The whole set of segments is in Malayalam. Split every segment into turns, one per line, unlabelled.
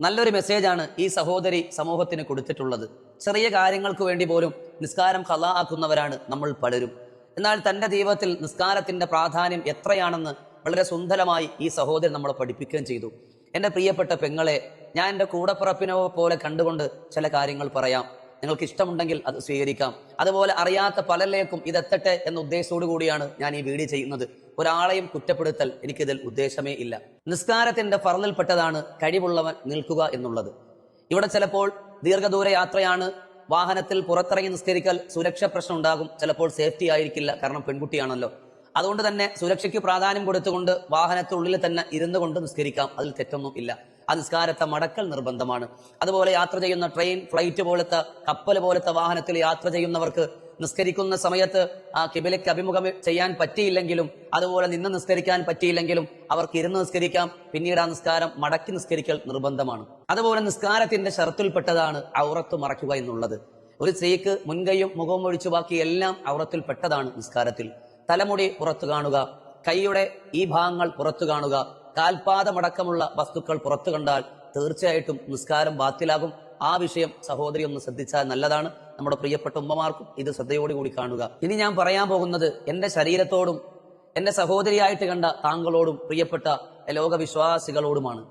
നല്ലൊരു മെസ്സേജാണ് ഈ സഹോദരി സമൂഹത്തിന് കൊടുത്തിട്ടുള്ളത്. ചെറിയ കാര്യങ്ങൾക്ക് വേണ്ടി പോലും നിസ്കാരം കല ആക്കുന്നവരാണ് നമ്മൾ പലരും. എന്നാൽ തന്റെ ജീവിതത്തിൽ നിസ്കാരത്തിന്റെ പ്രാധാന്യം എത്രയാണെന്ന് വളരെ സുന്ദരമായി ഈ സഹോദരൻ നമ്മളെ പഠിപ്പിക്കുകയും ചെയ്തു. എന്റെ പ്രിയപ്പെട്ട പെങ്ങളെ ഞാൻ എന്റെ കൂടപ്പിറപ്പിനോ പോലെ കണ്ടുകൊണ്ട് ചില കാര്യങ്ങൾ പറയാം. നിങ്ങൾക്ക് ഇഷ്ടമുണ്ടെങ്കിൽ അത് സ്വീകരിക്കാം. അതുപോലെ അറിയാത്ത പലരിലേക്കും ഇതെത്തട്ടെ എന്ന ഉദ്ദേശത്തോടു കൂടിയാണ് ഞാൻ ഈ വീഡിയോ ചെയ്യുന്നത്. ഒരാളെയും കുറ്റപ്പെടുത്തൽ എനിക്കിതിൽ ഉദ്ദേശമേ ഇല്ല. നിസ്കാരത്തിന്റെ ഫറലിൽപ്പെട്ടതാണ് കഴിവുള്ളവൻ നിൽക്കുക എന്നുള്ളത്. ഇവിടെ ചിലപ്പോൾ ദീർഘദൂര യാത്രയാണ്. വാഹനത്തിൽ പുറത്തിറങ്ങി നിസ്കരിക്കൽ സുരക്ഷ പ്രശ്നം ഉണ്ടാകും. ചിലപ്പോൾ സേഫ്റ്റി ആയിരിക്കില്ല. കാരണം പെൺകുട്ടിയാണല്ലോ. അതുകൊണ്ട് തന്നെ സുരക്ഷയ്ക്ക് പ്രാധാന്യം കൊടുത്തുകൊണ്ട് വാഹനത്തിനുള്ളിൽ തന്നെ ഇരുന്നു കൊണ്ട് നിസ്കരിക്കാം. അതിൽ തെറ്റൊന്നും ഇല്ല. ആ നിസ്കാരത്തെ മടക്കൽ നിർബന്ധമാണ്. അതുപോലെ യാത്ര ചെയ്യുന്ന ട്രെയിൻ ഫ്ലൈറ്റ് പോലത്തെ കപ്പൽ പോലത്തെ വാഹനത്തിൽ യാത്ര ചെയ്യുന്നവർക്ക് നിസ്കരിക്കുന്ന സമയത്ത് ആ കിബിലയ്ക്ക് അഭിമുഖം ചെയ്യാൻ പറ്റിയില്ലെങ്കിലും അതുപോലെ നിന്ന് നിസ്കരിക്കാൻ പറ്റിയില്ലെങ്കിലും അവർക്ക് ഇരുന്ന് നിസ്കരിക്കാം. പിന്നീട് ആ നിസ്കാരം മടക്കി നിസ്കരിക്കൽ നിർബന്ധമാണ്. അതുപോലെ നിസ്കാരത്തിന്റെ ഷർത്തിൽപ്പെട്ടതാണ് ഔറത്ത് മറയ്ക്കുക എന്നുള്ളത്. ഒരു സ്ത്രീക്ക് മുൻകൈയും മുഖവും ഒഴിച്ചു ബാക്കി എല്ലാം ഔറത്തിൽപ്പെട്ടതാണ് നിസ്കാരത്തിൽ. തലമുടി പുറത്തു കാണുക കൈയുടെ ഈ ഭാഗങ്ങൾ പുറത്തു കാണുക കാൽപാദമടക്കമുള്ള വസ്തുക്കൾ പുറത്തു കണ്ടാൽ തീർച്ചയായിട്ടും നിസ്കാരം ബാത്തിലാകും. ആ വിഷയം സഹോദരി ഒന്ന് ശ്രദ്ധിച്ചാൽ നല്ലതാണ്. നമ്മുടെ പ്രിയപ്പെട്ട ഉമ്മമാർക്കും ഇത് ശ്രദ്ധയോടുകൂടി കാണുക. ഇനി ഞാൻ പറയാൻ പോകുന്നത് എന്റെ ശരീരത്തോടും എന്റെ സഹോദരിയായിട്ട് കണ്ട താങ്കളോടും പ്രിയപ്പെട്ട ലോകവിശ്വാസികളോടുമാണ്.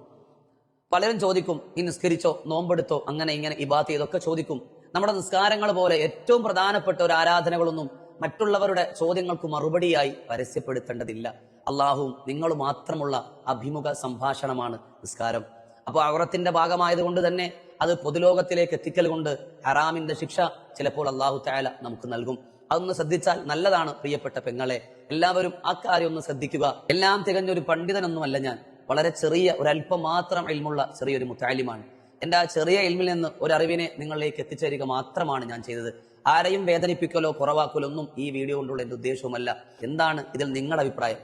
പലരും ചോദിക്കും ഈ നിസ്കരിച്ചോ നോമ്പെടുത്തോ അങ്ങനെ ഇങ്ങനെ ഇബാത്ത് ചെയ്തൊക്കെ ചോദിക്കും. നമ്മുടെ നിസ്കാരങ്ങൾ പോലെ ഏറ്റവും പ്രധാനപ്പെട്ട ഒരു ആരാധനകളൊന്നും മറ്റുള്ളവരുടെ ചോദ്യങ്ങൾക്ക് മറുപടിയായി പരസ്യപ്പെടുത്തേണ്ടതില്ല. അള്ളാഹുവും നിങ്ങൾ മാത്രമുള്ള അഭിമുഖ സംഭാഷണമാണ് നിസ്കാരം. അപ്പോൾ ഔറത്തിന്റെ ഭാഗമായതുകൊണ്ട് തന്നെ അത് പൊതുലോകത്തിലേക്ക് എത്തിക്കൽ കൊണ്ട് ഹറാമിന്റെ ശിക്ഷ ചിലപ്പോൾ അള്ളാഹു തായാല നമുക്ക് നൽകും. അതൊന്ന് ശ്രദ്ധിച്ചാൽ നല്ലതാണ് പ്രിയപ്പെട്ട പെങ്ങളെ. എല്ലാവരും ആ കാര്യം ഒന്ന് ശ്രദ്ധിക്കുക. എല്ലാം തികഞ്ഞൊരു പണ്ഡിതനൊന്നുമല്ല ഞാൻ. വളരെ ചെറിയ ഒരല്പം മാത്രം ഇൽമുള്ള ചെറിയൊരു മുത്താലിമാണ്. എന്റെ ആ ചെറിയ ഇൽമിൽ നിന്ന് ഒരു അറിവിനെ നിങ്ങളിലേക്ക് എത്തിച്ചേരുക മാത്രമാണ് ഞാൻ ചെയ്തത്. ആരെയും വേദനിപ്പിക്കലോ കുറവാക്കലോ ഒന്നും ഈ വീഡിയോ കൊണ്ടുള്ള എന്റെ ഉദ്ദേശവുമല്ല. എന്താണ് ഇതിൽ നിങ്ങളുടെ അഭിപ്രായം?